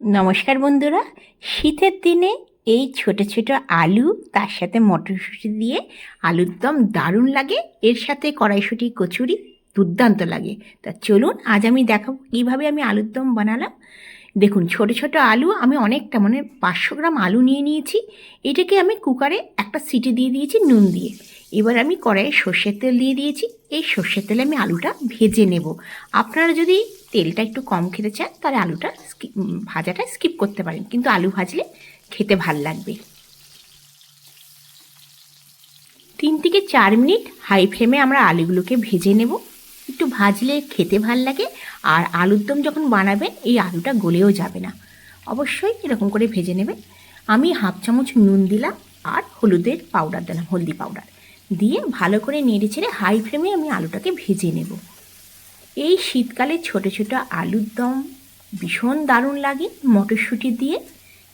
নমস্কার বন্ধুরা, শীতের দিনে এই ছোট ছোট আলু, তার সাথে মটরশুঁটি দিয়ে আলুর দম দারুণ লাগে। এর সাথে কড়াইশুঁটি, কচুরি দুর্দান্ত লাগে। তা চলুন, আজ আমি দেখাবো কীভাবে আমি আলুর দম বানালাম। দেখুন, ছোট ছোট আলু, আমি অনেকটা মানে পাঁচশো গ্রাম আলু নিয়ে নিয়েছি। এটাকে আমি কুকারে একটা সিটি দিয়ে দিয়েছি নুন দিয়ে। এবার আমি কড়াইয়ে সর্ষের তেল দিয়ে দিয়েছি। এই সর্ষের তেলে আমি আলুটা ভেজে নেব। আপনারা যদি তেলটা একটু কম খেতে চান, তাহলে আলুটা ভাজাটা স্কিপ করতে পারেন। কিন্তু আলু ভাজলে খেতে ভালো লাগবে। তিন থেকে চার মিনিট হাই ফ্লেমে আমরা আলুগুলোকে ভেজে নেব। একটু ভাজলে খেতে ভালো লাগে, আর আলুর দম যখন বানাবেন, এই আলুটা গলেও যাবে না। অবশ্যই এরকম করে ভেজে নেবেন। আমি হাফ চামচ নুন দিলাম, আর হলুদের পাউডার দিলাম, হলদি পাউডার দিয়ে ভালো করে নেড়ে ছেড়ে হাই ফ্লেমে আমি আলুটাকে ভেজে নেব। এই শীতকালে ছোট ছোট আলুর দম ভীষণ দারুণ লাগে। মটরশুঁটি দিয়ে,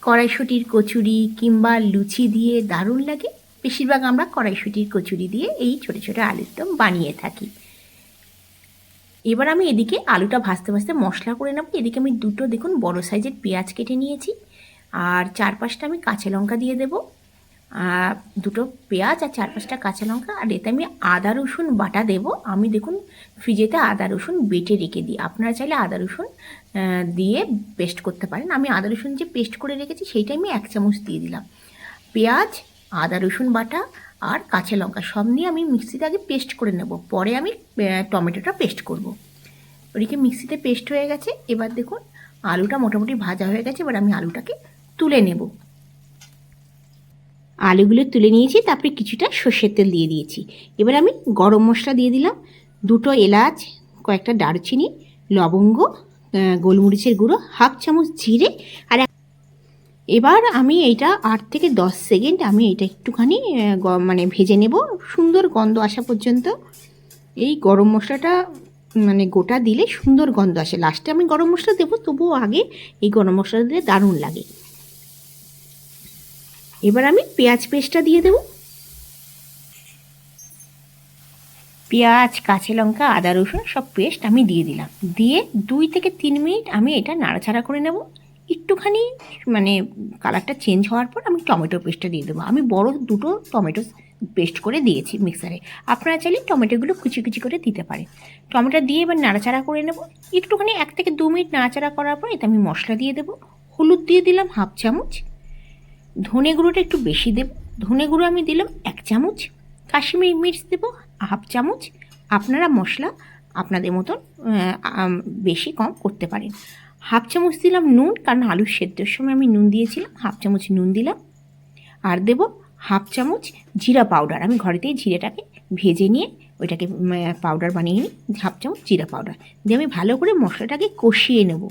কড়াইশুঁটির কচুরি কিংবা লুচি দিয়ে দারুণ লাগে। বেশিরভাগ আমরা কড়াইশুঁটির কচুরি দিয়ে এই ছোট ছোট আলুর দম বানিয়ে থাকি। এবার আমি এদিকে আলুটা ভাজতে ভাজতে মশলা করে নেব। এদিকে আমি দুটো দেখুন বড় সাইজের পেঁয়াজ কেটে নিয়েছি। আর চার পাঁচটা আমি কাঁচা লঙ্কা দিয়ে দেবো। দুটো পেঁয়াজ আর চার পাঁচটা কাঁচা লঙ্কা, আর এতে আমি আদা, রসুন বাটা দেবো। আমি দেখুন, ফ্রিজেতে আদা, রসুন বেটে রেখে দিই। আপনারা চাইলে আদা, রসুন দিয়ে পেস্ট করতে পারেন। আমি আদা, রসুন যে পেস্ট করে রেখেছি, সেইটা আমি এক চামচ দিয়ে দিলাম। পেঁয়াজ, আদা, রসুন বাটা আর কাঁচা লঙ্কা সব নিয়ে আমি মিক্সিতে আগে পেস্ট করে নেব। পরে আমি টমেটোটা পেস্ট করব। ওদিকে মিক্সিতে পেস্ট হয়ে গেছে। এবার দেখুন, আলুটা মোটামুটি ভাজা হয়ে গেছে। এবার আমি আলুটাকে তুলে নেব। আলুগুলো তুলে নিয়েছি, তারপরে কিছুটা সর্ষের তেল দিয়ে দিয়েছি। এবার আমি গরম মশলা দিয়ে দিলাম। দুটো এলাচ, কয়েকটা দারচিনি, লবঙ্গ গোলমরিচের গুঁড়ো, হাফ চামচ জিরে আর এবার আমি এইটা আট থেকে দশ সেকেন্ড আমি এটা একটুখানি মানে ভেজে নেব। সুন্দর গন্ধ আসা পর্যন্ত। এই গরম মশলাটা মানে গোটা দিলে সুন্দর গন্ধ আসে। লাস্টে আমি গরম মশলা দেবো, তবুও আগে এই গরম মশলা দিলে দারুণ লাগে। এবার আমি পেঁয়াজ পেস্টটা দিয়ে দেবো। পেঁয়াজ, কাঁচা লঙ্কা, আদা রসুন সব পেস্ট আমি দিয়ে দিলাম। দিয়ে দুই থেকে তিন মিনিট আমি এটা নাড়াচাড়া করে নেব। একটুখানি মানে কালারটা চেঞ্জ হওয়ার পর আমি টমেটো পেস্টটা দিয়ে দেবো। আমি বড় দুটো টমেটো পেস্ট করে দিয়েছি মিক্সারে। আপনারা চাইলে টমেটোগুলো কুচি কুচি করে দিতে পারেন। টমেটো দিয়ে এবার নাড়াচাড়া করে নেব। একটুখানি এক থেকে দু মিনিট নাড়াচাড়া করার পর এতে আমি মশলা দিয়ে দেবো। হলুদ দিয়ে দিলাম হাফ চামচ। ধনে গুঁড়োটা একটু বেশি দেব। ধনে গুঁড়ো আমি দিলাম এক চামচ। কাশ্মীরি মির্চ দেবো হাফ চামচ। আপনারা মশলা আপনাদের মতন বেশি কম করতে পারেন। হাফ চামচ দিলাম নুন, কারণ আলু সেদ্ধর সময় আমি নুন দিয়েছিলাম। হাফ চামচ নুন দিলাম। আর দেব হাফ চামচ জিরা পাউডার। আমি ঘরেতেই জিরেটাকে ভেজে নিয়ে ওইটাকে পাউডার বানিয়ে নিই। হাফ চামচ জিরা পাউডার। দিয়ে আমি ভালো করে মশলাটাকে কষিয়ে নেব।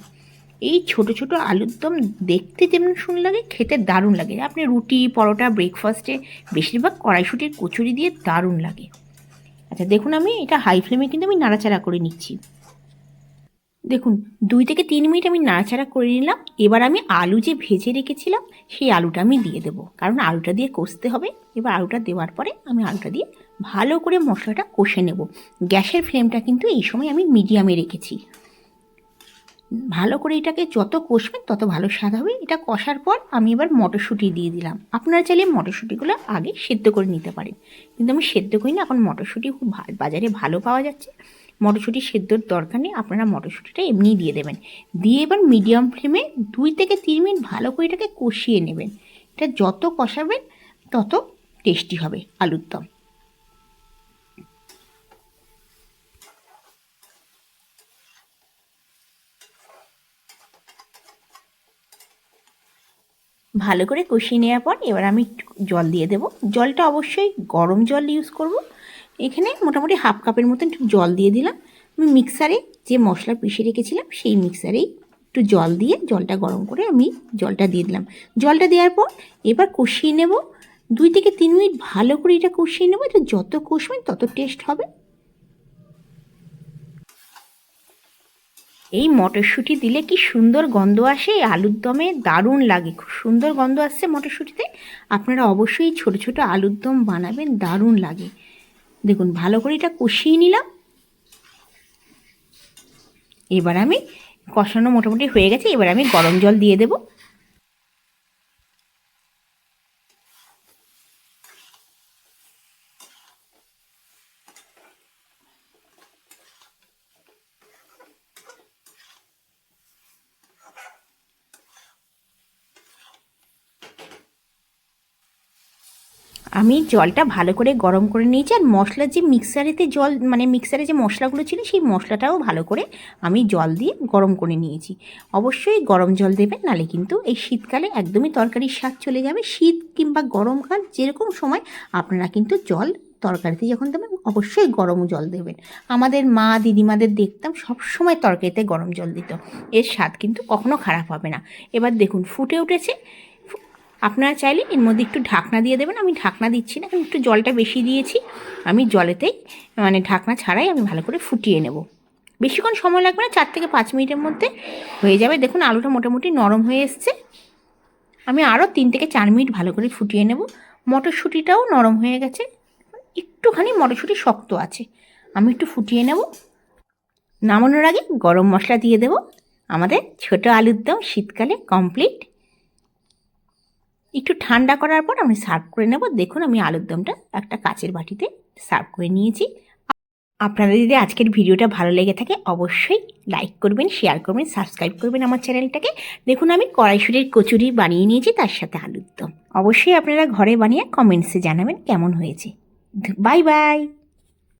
এই ছোট ছোট আলুর দম দেখতে যেমন সুন্দর লাগে, খেতে দারুণ লাগে। আপনি রুটি, পরোটা ব্রেকফাস্টে বেশিরভাগ কড়াইশুটির কচুরি দিয়ে দারুণ লাগে। আচ্ছা দেখুন আমি এটা হাই ফ্লেমে কিন্তু আমি নাড়াচাড়া করে নিচ্ছি। দেখুন, দুই থেকে তিন মিনিট আমি নাড়াচাড়া করে নিলাম। এবার আমি আলু যে ভেজে রেখেছিলাম, সেই আলুটা আমি দিয়ে দেবো। কারণ আলুটা দিয়ে কষতে হবে। এবার আলুটা দেওয়ার পরে আমি আলুটা দিয়ে ভালো করে মশলাটা কষে নেব। গ্যাসের ফ্লেমটা কিন্তু এই সময় আমি মিডিয়ামে রেখেছি। ভালো করে এটাকে যত কষবেন তত ভালো স্বাদ হবে। এটা কষার পর আমি এবার মটরশুঁটি দিয়ে দিলাম। আপনারা চাইলে মটরশুঁটিগুলো আগে সেদ্ধ করে নিতে পারেন। কিন্তু আমি সেদ্ধ করি না, এখন মটরশুঁটি খুব বাজারে ভালো পাওয়া যাচ্ছে। মটরশুঁটি সেদ্ধর দরকার নেই, আপনারা মটরশুঁটিটা এমনিই দিয়ে দেবেন। দিয়ে এবার মিডিয়াম ফ্লেমে দুই থেকে তিন মিনিট ভালো করে এটাকে কষিয়ে নেবেন। এটা যত কষাবেন তত টেস্টি হবে আলুর দম। ভালো করে কষিয়ে নেওয়ার পর এবার আমি জল দিয়ে দেবো। জলটা অবশ্যই গরম জল ইউজ করব। এখানে মোটামুটি হাফ কাপের মতন একটু জল দিয়ে দিলাম। আমি মিক্সারে যে মশলা পিষে রেখেছিলাম, সেই মিক্সারেই একটু জল দিয়ে জলটা গরম করে আমি জলটা দিয়ে দিলাম। জলটা দেওয়ার পর এবার কষিয়ে নেব। দুই থেকে তিন মিনিট ভালো করে এটা কষিয়ে নেব। এটা যত কষবেন তত টেস্ট হবে। এই মটরশুঁটি দিলে কি সুন্দর গন্ধ আসে? এই আলুর দমে দারুণ লাগে। খুব সুন্দর গন্ধ আসছে মটরশুঁটিতে। আপনারা অবশ্যই ছোট ছোট আলুর দম বানাবেন, দারুণ লাগে। দেখুন, ভালো করে এটা কষিয়ে নিলাম। এবার আমি কষানো মোটামুটি হয়ে গেছে। এবার আমি গরম জল দিয়ে দেবো। আমি জলটা ভালো করে গরম করে নিয়েছি আর মশলার যে মিক্সারেতে জল মানে মিক্সারে যে মশলাগুলো ছিল সেই মশলাটাও ভালো করে আমি জল দিয়ে গরম করে নিয়েছি। অবশ্যই গরম জল দেবেন, নালে কিন্তু এই শীতকালে একদমই তরকারির স্বাদ চলে যাবে। শীত কিংবা গরমকাল যেরকম সময় আপনারা কিন্তু জল তরকারিতে যখন দেবেন, অবশ্যই গরম জল দেবেন। আমাদের মা, দিদিমাদের দেখতাম সব সময় তরকারিতে গরম জল দিত। এর স্বাদ কিন্তু কখনো খারাপ হবে না। এবার দেখুন, ফুটে উঠেছে। আপনারা চাইলে এর মধ্যে একটু ঢাকনা দিয়ে দেবেন। আমি ঢাকনা দিচ্ছি না, কারণ একটু জলটা বেশি দিয়েছি। আমি জলেতেই মানে ঢাকনা ছাড়াই আমি ভালো করে ফুটিয়ে নেব। বেশিক্ষণ সময় লাগবে না, চার থেকে পাঁচ মিনিটের মধ্যে হয়ে যাবে। দেখুন, আলুটা মোটামুটি নরম হয়ে এসছে। আমি আরও তিন থেকে চার মিনিট ভালো করে ফুটিয়ে নেব। মটরশুঁটিটাও নরম হয়ে গেছে। একটুখানি মটরশুঁটি শক্ত আছে। আমি একটু ফুটিয়ে নেব। নামানোর আগে গরম মশলা দিয়ে দেব। আমাদের ছোটো আলুর দম শীতকালে কমপ্লিট একটু ঠান্ডা করার পর আমি সার্ভ করে নেব। দেখুন, আমি আলুর দমটা একটা কাচের বাটিতে সার্ভ করে নিয়েছি। আপনাদের যদি আজকের ভিডিওটা ভালো লেগে থাকে, অবশ্যই লাইক করবেন, শেয়ার করবেন, সাবস্ক্রাইব করবেন আমার চ্যানেলটাকে। দেখুন, আমি কড়াইশুটির কচুরি বানিয়ে নিয়েছি, তার সাথে আলুর দম। অবশ্যই আপনারা ঘরে বানিয়ে কমেন্টসে জানাবেন কেমন হয়েছে। Bye bye!